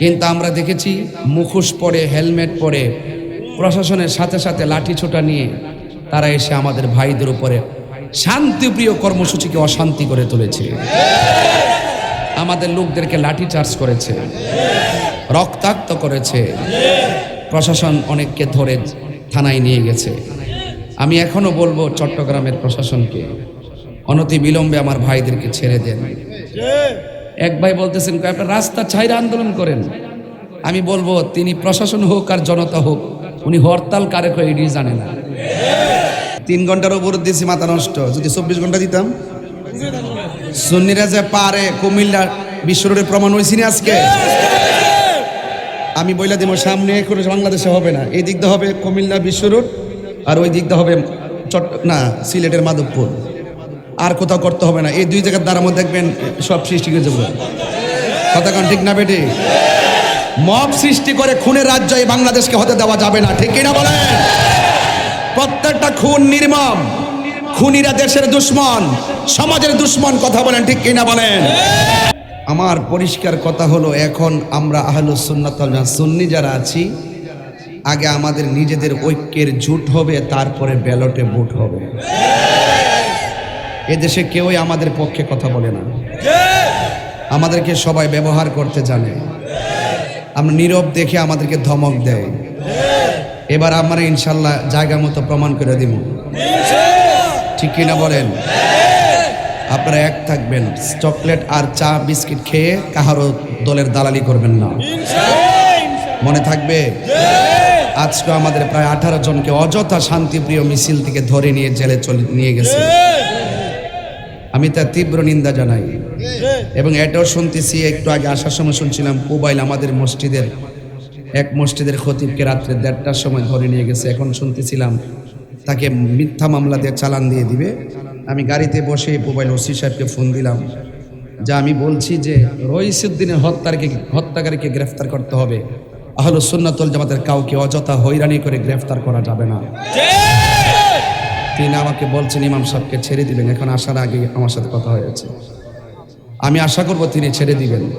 কিন্তু আমরা দেখেছি মুখোশ পরে, হেলমেট পরে, প্রশাসনের সাথে সাথে লাঠি ছোটা নিয়ে তারা এসে আমাদের ভাইদের উপরে শান্তিপ্রিয় কর্মসূচিকে অশান্তি করে তুলেছে। আমাদের লোকদেরকে লাঠি চার্জ করেছে, রক্তাক্ত করেছে। প্রশাসন অনেককে ধরে থানায় নিয়ে গেছে। আমি এখনও বলব চট্টগ্রামের প্রশাসনকে অনতি বিলম্বে আমার ভাইদেরকে ছেড়ে দেন। এক ভাই বলতেছেন "কই, আপনার রাস্তা ছাইরা আন্দোলন করেন। আমি বলব তিনি প্রশাসন হোক আর জনতা হোক উনি হরতাল কারে কয় এটি জানে না। তিন ঘণ্টার উপর দিয়েছি মাথা নষ্ট। যদি চব্বিশ ঘণ্টা দিতাম। সুন্নিরা যে পারে কুমিল্লা বিশ্ব রোডে প্রমাণ হয়েছি আজকে। আমি বইলা দিব সামনে কোনো বাংলাদেশে হবে না। এই দিকটা হবে কুমিল্লা বিশ্ব রোড আর ওই দিকটা হবে চট্ট না সিলেটের মাধবপুর। আর কোথাও করতে হবে না। এই দুই জায়গার দ্বারা মধ্যে দেখবেন সব সৃষ্টি করে যাব। কথা কান ঠিক না বেটি? মব সৃষ্টি করে খুনের রাজ্য এই বাংলাদেশকে হতে দেওয়া যাবে না। ঠিক কিনা বলেন? প্রত্যেকটা খুন নির্মম। খুনিরা দেশের দুশ্মন, সমাজের দুশ্মন, কথা বলেন ঠিক কিনা বলেন? আমার পরিষ্কার কথা হলো, এখন আমরা আহলুস সুন্নাত সুন্নি যারা আছি, আগে আমাদের নিজেদের ঐক্যের জুট হবে, তারপরে ব্যালটে ভোট হবে। এদেশে কেউই আমাদের পক্ষে কথা বলে না। আমাদেরকে সবাই ব্যবহার করতে জানে। আমরা নীরব দেখে আমাদেরকে ধমক দেয় এবার আমরা ইনশাল্লাহ জায়গা মতো প্রমাণ করে দিব। ঠিক কিনা বলেন? আপনারা এক থাকবেন। চকলেট আর চা বিস্কিট খেয়ে কাহারও দলের দালালি করবেন না। মনে থাকবে? আজকে আমাদের প্রায় আঠারো জনকে অযথা শান্তিপ্রিয় মিছিল থেকে ধরে নিয়ে জেলে চলে নিয়ে গেছে। আমি তার তীব্র নিন্দা জানাই। এবং এটাও শুনতেছি একটু আগে আসার সময় শুনছিলাম মোবাইল আমাদের মসজিদের এক মসজিদের খতিবকে রাত্রে দেড়টার সময় ধরে নিয়ে গেছে। এখন শুনতেছিলাম তাকে মিথ্যা মামলা দিয়ে চালান দিয়ে দিবে। আমি গাড়িতে বসে মোবাইল ওসি সাহেবকে ফোন দিলাম যা আমি বলছি যে রইসুদ্দিনের হত্যারকে হত্যাকারীকে গ্রেফতার করতে হবে। আহল সুন্নাতুল জামাতের কাউকে অযথা হয়রানি করে গ্রেফতার করা যাবে না। তিনি আমাকে বলছেন, ইমাম সাহেবকে ছেড়ে দিবেন। এখন আসার আগে আমার সাথে কথা হয়েছে। আমি আশা করব তিনি ছেড়ে দিবেন।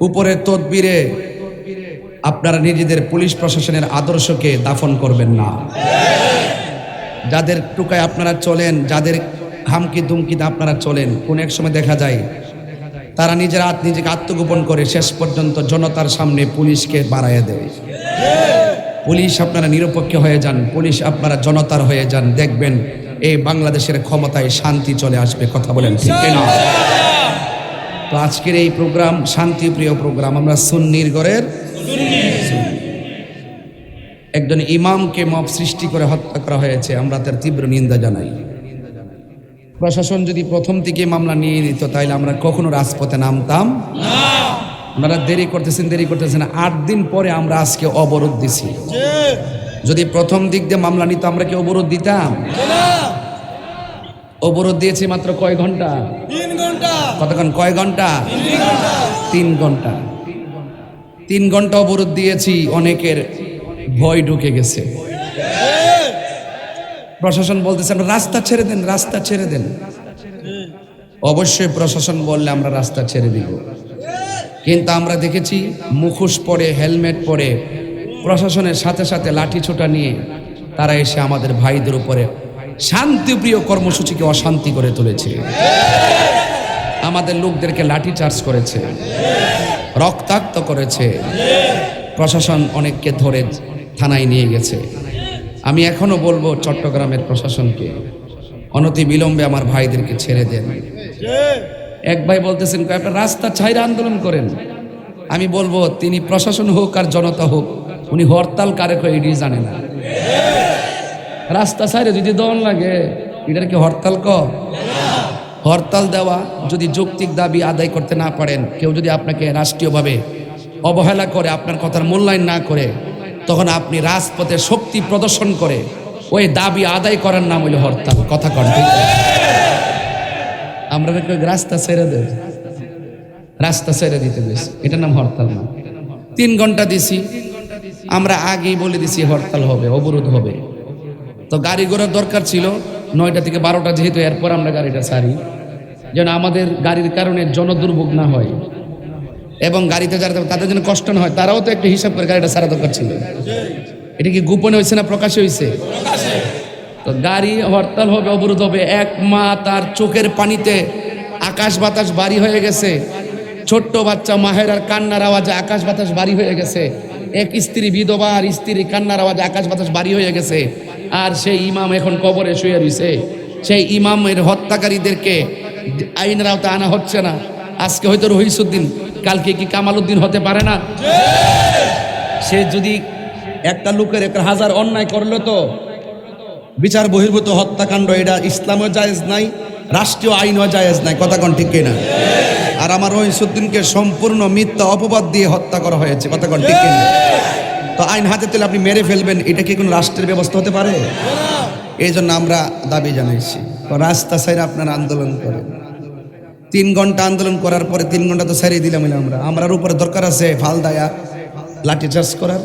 উপরের তদবিরে আপনারা নিজেদের পুলিশ প্রশাসনের আদর্শকে দাফন করবেন না। যাদের টুকায় আপনারা চলেন, যাদের হামকি দুমকিতে আপনারা চলেন, কোন এক সময় দেখা যায় তারা নিজের নিজেকে আত্মগোপন করে শেষ পর্যন্ত জনতার সামনে পুলিশকে বাড়াইয়া দেয়। পুলিশ আপনারা নিরপেক্ষ হয়ে যান, পুলিশ আপনারা জনতার হয়ে যান, দেখবেন এই বাংলাদেশের ক্ষমতায় শান্তি চলে আসবে, কথা বলেন ঠিক না তো আজকের এই প্রোগ্রাম শান্তিপ্রিয় প্রোগ্রাম, আমরা সুন্নির গড়ের একজন ইমামকে মব সৃষ্টি করে হত্যা করা হয়েছে, আমরা তার তীব্র নিন্দা জানাই। প্রশাসন যদি প্রথম থেকে মামলা নিয়ে নিত তাহলে আমরা কখনো রাজপথে নামতাম ওনারা দেরি করতেছেন দেরি করতেছেন। আট দিন পরে আমরা আজকে অবরোধ দিছি। যদি প্রথম দিক দিয়ে মামলা নিত আমরা কি অবরোধ দিতাম? অবরোধ দিয়েছি মাত্র কয় ঘণ্টা? কতক্ষণ? কয় ঘণ্টা? তিন ঘণ্টা। তিন ঘণ্টা। অবরোধ দিয়েছি অনেকের ভয় ঢুকে গেছে। প্রশাসন বলতেছে আমরা রাস্তা ছেড়ে দেন রাস্তা ছেড়ে দেন। অবশ্যই প্রশাসন বললে আমরা রাস্তা ছেড়ে দিব। কিন্তু আমরা দেখেছি মুখোশ পরে, হেলমেট পরে, প্রশাসনের সাথে সাথে লাঠি ছোটা নিয়ে তারা এসে আমাদের ভাইদের উপরে শান্তিপ্রিয় কর্মসূচিকে অশান্তি করে তুলেছে। আমাদের লোকদেরকে লাঠি চার্জ করেছে, রক্তাক্ত করেছে। প্রশাসন অনেককে ধরে থানায় নিয়ে গেছে। আমি এখনও বলব চট্টগ্রামের প্রশাসনকে অনতি বিলম্বে আমার ভাইদেরকে ছেড়ে দেন। এক ভাই বলতেছেন "কই, আপনার রাস্তা ছাইরা আন্দোলন করেন। আমি বলব তিনি প্রশাসন হোক আর জনতা হোক উনি হরতাল কারে কয় এটি জানে না। রাস্তা ছাইরে যদি দন লাগে এটার কি হরতাল ক? হরতাল দেওয়া যদি যৌক্তিক দাবি আদায় করতে না পারেন কেউ যদি আপনাকে রাষ্ট্রীয়ভাবে অবহেলা করে আপনার কথার মূল্যায়ন না করে তখন আপনি রাজপথে শক্তি প্রদর্শন করে ওই দাবি আদায় করার নাম হইল হরতাল। কথা কন। আমরা রাস্তা ছেড়ে দেব রাস্তা ছেড়ে দিতে বেশি। এটার নাম হরতাল না। তিন ঘণ্টা দিছি। আমরা আগেই বলে দিছি, হরতাল হবে, অবরোধ হবে। তো গাড়ি ঘোড়ার দরকার ছিল। নয়টা থেকে বারোটা যেহেতু, এরপর আমরা গাড়িটা সারি যেন আমাদের গাড়ির কারণে জনদুর্ভোগ না হয়। এবং গাড়িতে যারা তাদের জন্য কষ্ট না হয়, তারাও তো একটু হিসাব করে গাড়িটা সারা দরকার ছিল। এটা কি গোপনে হয়েছে না প্রকাশে হয়েছে? তো গাড়ি হরতাল হবে, অবরোধ হবে। এক মা তার চোখের পানিতে আকাশ বাতাস বাড়ি হয়ে গেছে। ছোট্ট বাচ্চা মাহের আর কান্নার আওয়াজে আকাশ বাতাস বাড়ি হয়ে গেছে। এক স্ত্রী বিধবা আর স্ত্রী কান্নার আওয়াজে আকাশ বাতাস বাড়ি হয়ে গেছে। আর সেই ইমাম এখন কবরে শুয়ে রয়েছে সেই ইমামের হত্যাকারীদেরকে আইনের আওতায় আনা হচ্ছে না। আজকে হয়তো রহিসুদ্দিন, কালকে কি কামাল উদ্দিন হতে পারে না? সে যদি একটা লোকের একটা হাজার অন্যায় করল তো বিচার বহির্ভূত হত্যাকাণ্ড, এটা ইসলামও জায়েজ নাই, রাষ্ট্রীয় আইনও জায়েজ নাই, কথা কোন ঠিক না আর আমার রহিসুদ্দিনকে সম্পূর্ণ মিথ্যা অপবাদ দিয়ে হত্যা করা হয়েছে, কথা কোন ঠিক না তো আইন হাতে তুলে আপনি মেরে ফেলবেন, এটা কি কোনো রাষ্ট্রের ব্যবস্থা হতে পারে? এই জন্য আমরা দাবি জানাইছি রাস্তা সাইড আপনারা আন্দোলন করেন। তিন ঘণ্টা আন্দোলন করার পরে তিন ঘণ্টা তো সারিয়ে দিলাম আমরা। আমরার উপরে দরকার আছে ফাল দায়া লাঠি চার্জ করার।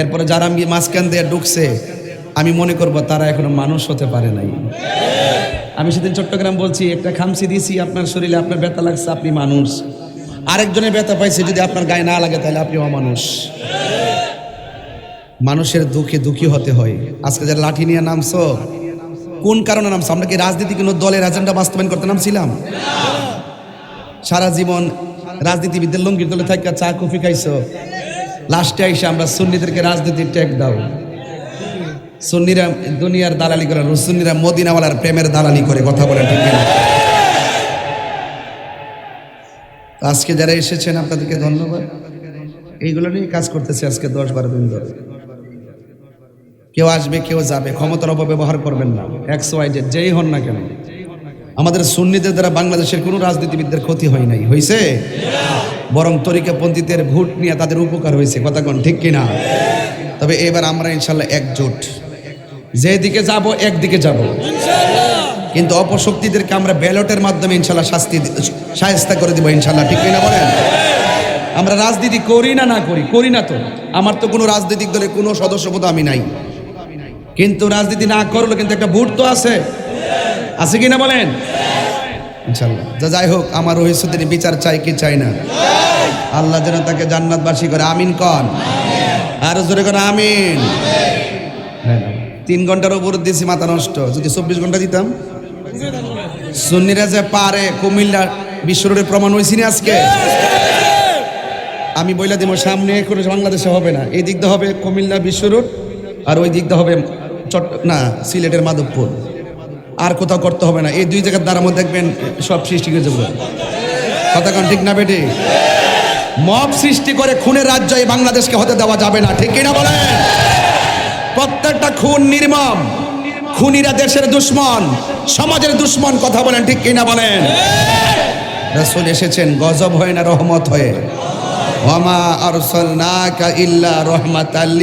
এরপরে যারা আমি মাঝখান দিয়ে ঢুকছে আমি মনে করব তারা এখনও মানুষ হতে পারে নাই। আমি সেদিন চট্টগ্রাম বলছি, একটা খামসি দিয়েছি আপনার শরীরে আপনার ব্যথা লাগছে, আপনি মানুষ। আরেকজনের ব্যথা পাইছে, যদি আপনার গায়ে না লাগে, তাহলে আপনি অমানুষ। মানুষের দুঃখে দুঃখী হতে হয়। আজকে যারা লাঠি নিয়ে নামছো, কোন কারণে নামছো? আমরা কি রাজনীতি কোনো দলের এজেন্ডা বাস্তবায়ন করতে নামছিলাম? সারা জীবন রাজনীতিবিদদের লঙ্গির দলে থাকা চা, কফি খাইছো। লাস্টে আইসে আমরা সুন্নিদেরকে রাজনীতির ট্যাগ দাও। সুন্নিরা দুনিয়ার দালালি করে সুন্নিরা মদিনাওয়ালার প্রেমের দালালি করে, কথা বলেন ঠিক? আজকে যারা এসেছেন, আপনাদেরকে ধন্যবাদ। এইগুলো নিয়ে কাজ করতেছে আজকে দশ বারো দিন ধরে। কেউ আসবে, কেউ যাবে, ক্ষমতার অপব্যবহার করবেন না এক্স ওয়াই জেড যেই হন না কেন। আমাদের সুন্নিদের দ্বারা বাংলাদেশের কোনো রাজনীতিবিদদের ক্ষতি হয় নাই। হয়েছে বরং তরিকা তরিকাপন্থীদের ভোট নিয়ে তাদের উপকার হয়েছে, কথা কোন ঠিক কিনা? তবে এবার আমরা ইনশাল্লাহ একজোট। যেদিকে যাব একদিকে যাব। কিন্তু অপশক্তিদেরকে আমরা ব্যালটের মাধ্যমে ইনশাল্লাহ শাস্তি সাহেস্তা করে দিব ইনশাল্লাহ ঠিক কিনা বলেন? আমরা রাজনীতি করি না না করি? করি না তো। আমার তো কোনো রাজনৈতিক দলে কোনো সদস্যপদ আমি নাই। কিন্তু রাজনীতি না করল কিন্তু একটা ভোট তো আছে। আছে কি না বলেন? ইনশাল্লাহ যা যাই হোক আমার রহিসুদ্দিন বিচার চাই কি চাই না? আল্লাহ যেন তাকে জান্নাতবাসী করে। আমিন কন? আরও জোরে করে আমিন। হ্যাঁ, তিন ঘণ্টার উপর দিয়েছি মাথা নষ্ট। যদি চব্বিশ ঘণ্টা দিতাম। সুন্নিরা যে পারে কুমিল্লা বিশ্বরের প্রমাণ হয়েছি না আজকে। আমি বইলা দিব সামনে করে বাংলাদেশে হবে না। এই দিকটা হবে কুমিল্লা বিশ্ব রোড, আর ওই দিকটা হবে চট্ট না, সিলেটের মাধবপুর। আর কোথাও করতে হবে না। এই দুই জায়গার দ্বারা মধ্যে দেখবেন সব সৃষ্টি হয়ে যাবে। কথা কান ঠিক না বেটি? মব সৃষ্টি করে খুনের রাজ্য এই বাংলাদেশকে হতে দেওয়া যাবে না। ঠিক কিনা বলেন? প্রত্যেকটা খুন নির্মম। খুনিরা দেশের দুশ্মন, সমাজের দুশ্মন, কথা বলেন ঠিক কিনা বলেন? রসুল এসেছেন, গজব হয় না রহমত হয়ে? ওয়ামা আরসালনাকা ইল্লা রাহমাতাল